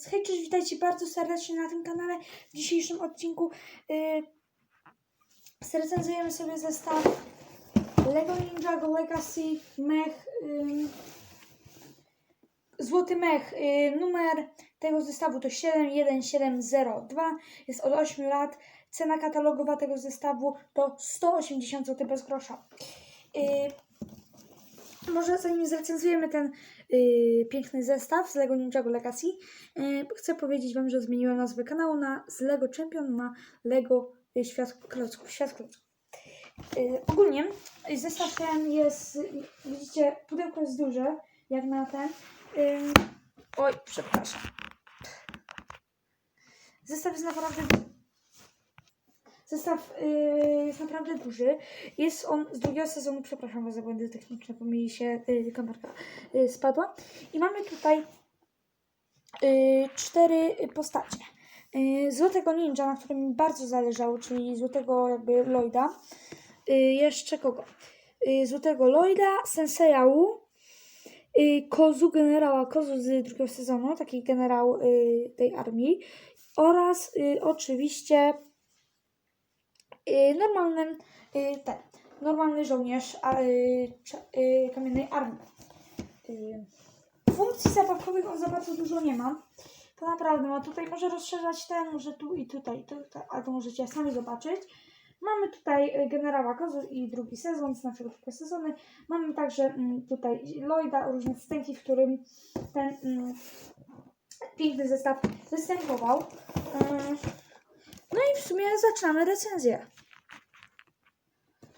Więc hej, cześć, witajcie bardzo serdecznie na tym kanale. W dzisiejszym odcinku yy, zrecenzujemy sobie zestaw Lego Ninjago Legacy Mech ym, Złoty Mech. Yy, numer tego zestawu to 71702. Jest od 8 lat. Cena katalogowa tego zestawu to 180 zł bez grosza. Yy, może zanim zrecenzujemy ten yy, piękny zestaw z Lego Ninjago Legacy, yy, chcę powiedzieć Wam, że zmieniłem nazwę kanału na z Lego Champion na Lego Świat Klocków. Świat Klocków. Yy, ogólnie zestaw ten jest, widzicie, pudełko jest duże, jak na ten. Yy, oj, przepraszam. Zestaw jest naprawdę Zestaw yy, jest naprawdę duży. Jest on z drugiego sezonu, przepraszam Was za błędy techniczne, bo mi się yy, kamerka yy, spadła. I mamy tutaj yy, cztery postacie. Yy, złotego ninja, na którym mi bardzo zależało, czyli złotego jakby Lloyda. Yy, jeszcze kogo? Yy, złotego Lloyda, Senseja Wu, yy, Kozu, generała Kozu z drugiego sezonu, taki generał yy, tej armii. Oraz yy, oczywiście y, normalnym y, ten, normalny żołnierz y, y, kamiennej armii. Y, funkcji zabawkowych on za bardzo dużo nie ma. To naprawdę ma tutaj może rozszerzać ten, może tu i tutaj, tu, tu, albo możecie sami zobaczyć. Mamy tutaj y, generała Kozu i drugi sezon, znaczy drugie sezony. Mamy także mm, tutaj Lloyda, różne scenki, w którym ten mm, piękny zestaw występował. Y, no i w sumie zaczynamy recenzję.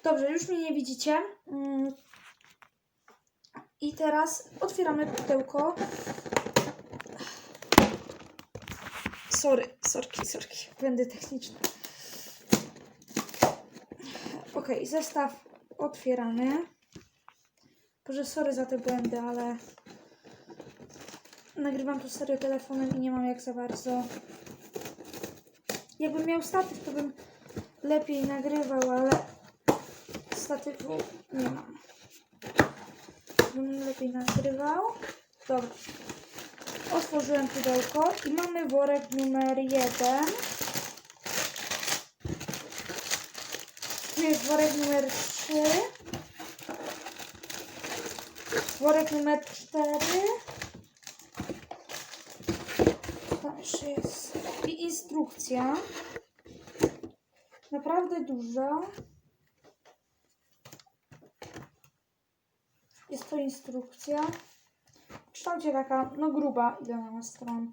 Dobrze, już mnie nie widzicie. Mm. I teraz otwieramy pudełko. Sorry, sorki, sorki, błędy techniczne. Ok, zestaw otwieramy. Boże, sorry za te błędy, ale nagrywam to serio telefonem i nie mam jak za bardzo. Jakbym miał statyw, to bym lepiej nagrywał, ale statywu nie mam. Bym lepiej nagrywał. Dobra. Otworzyłem pudełko i mamy worek numer jeden. Tu jest worek numer trzy. Worek numer cztery. Tam jeszcze jest i instrukcja. Naprawdę duża. Jest to instrukcja. W kształcie taka, no gruba, ile ona ma stron?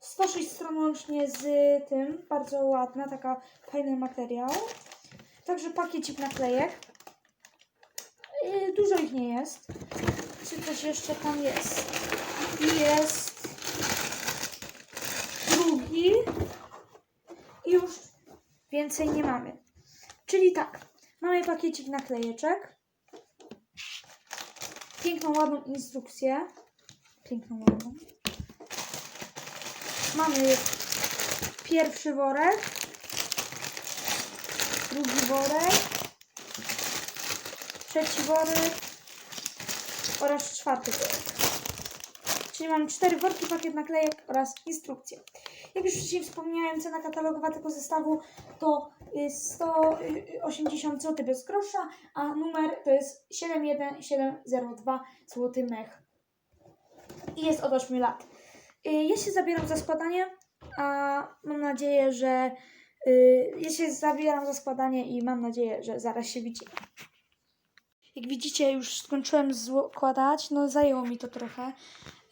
106 stron łącznie z tym, bardzo ładna, taka fajny materiał. Także pakiecik naklejek. Dużo ich nie jest. Czy coś jeszcze tam jest? Jest drugi. I już więcej nie mamy. Czyli tak, mamy pakiecik naklejeczek piękną, ładną instrukcję. Piękną, ładną. Mamy pierwszy worek, drugi worek, trzeci worek oraz czwarty worek. Czyli mam cztery worki, pakiet naklejek oraz instrukcję. Jak już wcześniej wspomniałem, cena katalogowa tego zestawu to 180 zł bez grosza, a numer to jest 71702 Złoty Mech. I jest od 8 lat. Y, Ja się zabieram za składanie, a mam nadzieję, że y, ja się zabieram za składanie i mam nadzieję, że zaraz się widzimy. Jak widzicie, już skończyłem składać, no zajęło mi to trochę.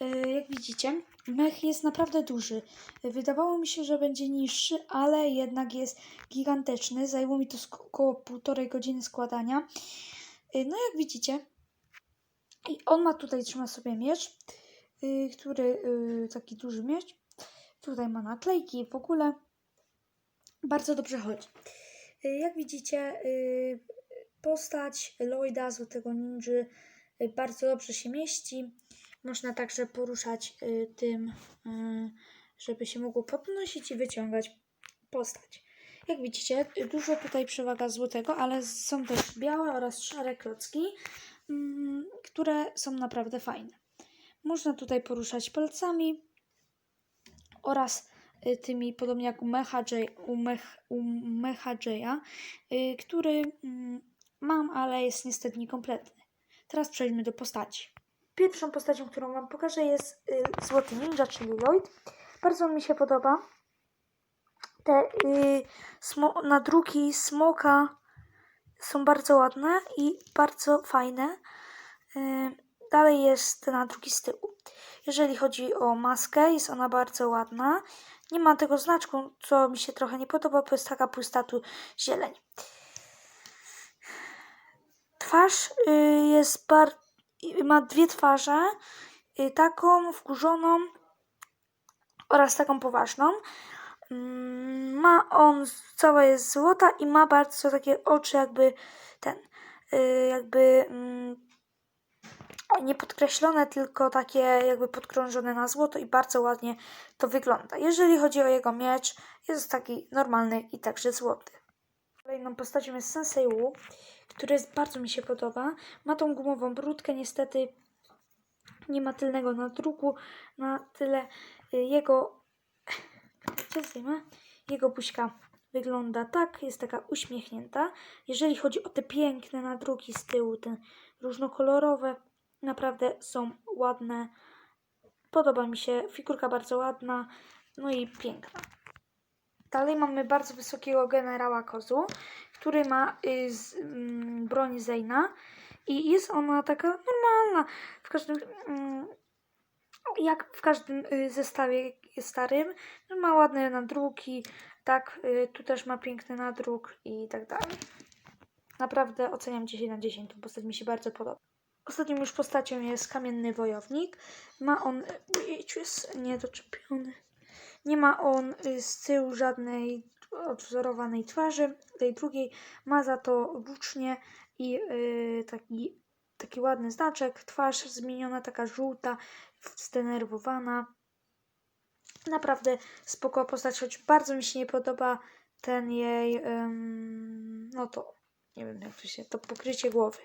Y, Jak widzicie, mech jest naprawdę duży. Wydawało mi się, że będzie niższy, ale jednak jest gigantyczny. Zajęło mi to około półtorej godziny składania. Y, No jak widzicie, on ma tutaj, trzyma sobie miecz, y, który, taki duży miecz. Tutaj ma naklejki w ogóle. Bardzo dobrze chodzi. Jak widzicie, postać Lloyda, Złotego Ninja, y, bardzo dobrze się mieści. Można także poruszać y, tym, y, żeby się mogło podnosić i wyciągać postać. Jak widzicie, dużo tutaj przewaga złotego, ale są też białe oraz szare klocki, mm, które są naprawdę fajne. Można tutaj poruszać palcami oraz tymi, podobnie jak u Mecha, u Mech, u Mecha Jaya, który mm, mam, ale jest niestety niekompletny. Teraz przejdźmy do postaci. Pierwszą postacią, którą Wam pokażę jest y, Złoty Ninja, czyli Lloyd. Bardzo mi się podoba. Te y, smo- nadruki smoka są bardzo ładne i bardzo fajne. Y, dalej jest nadruki z tyłu. Jeżeli chodzi o maskę, jest ona bardzo ładna. Nie ma tego znaczku, co mi się trochę nie podoba, bo jest taka pusta tu zieleń. Twarz y, jest bar... ma dwie twarze. Y, taką wkurzoną oraz taką poważną. Mm, Ma on, cała jest złota i ma bardzo takie oczy jakby ten, y, jakby mm, nie podkreślone, tylko takie jakby podkrążone na złoto i bardzo ładnie to wygląda. Jeżeli chodzi o jego miecz, jest taki normalny i także złoty. Kolejną postacią jest Sensei Wu, który jest, bardzo mi się podoba. Ma tą gumową brudkę, niestety nie ma tylnego nadruku na tyle. Y, Jego zdejmę? Jego buźka wygląda tak, jest taka uśmiechnięta. Jeżeli chodzi o te piękne nadruki z tyłu, te różnokolorowe, naprawdę są ładne. Podoba mi się, figurka bardzo ładna, no i piękna. Dalej mamy bardzo wysokiego generała Kozu, który ma y, z, mm, broń Zeyna i jest ona taka normalna. W każdym, mm, jak w każdym y, zestawie starym, no ma ładne nadruki, tak, y, tu też ma piękny nadruk i tak dalej. Naprawdę oceniam 10 na 10, tą postać mi się bardzo podoba. Ostatnią już postacią jest Kamienny Wojownik. Ma on, ujejciu, jest niedoczepiony. Nie ma on y, z tyłu żadnej odwzorowanej twarzy, tej drugiej ma za to włócznie i y, taki, taki ładny znaczek, twarz zmieniona, taka żółta, zdenerwowana. Naprawdę spoko postać, choć bardzo mi się nie podoba ten jej, no to, nie wiem jak to się, to pokrycie głowy.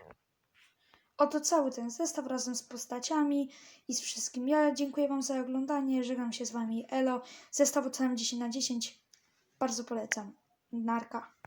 Oto cały ten zestaw razem z postaciami i z wszystkim. Ja dziękuję Wam za oglądanie, żegnam się z Wami Elo. Zestaw oceniam 10 na 10. Bardzo polecam. Narka.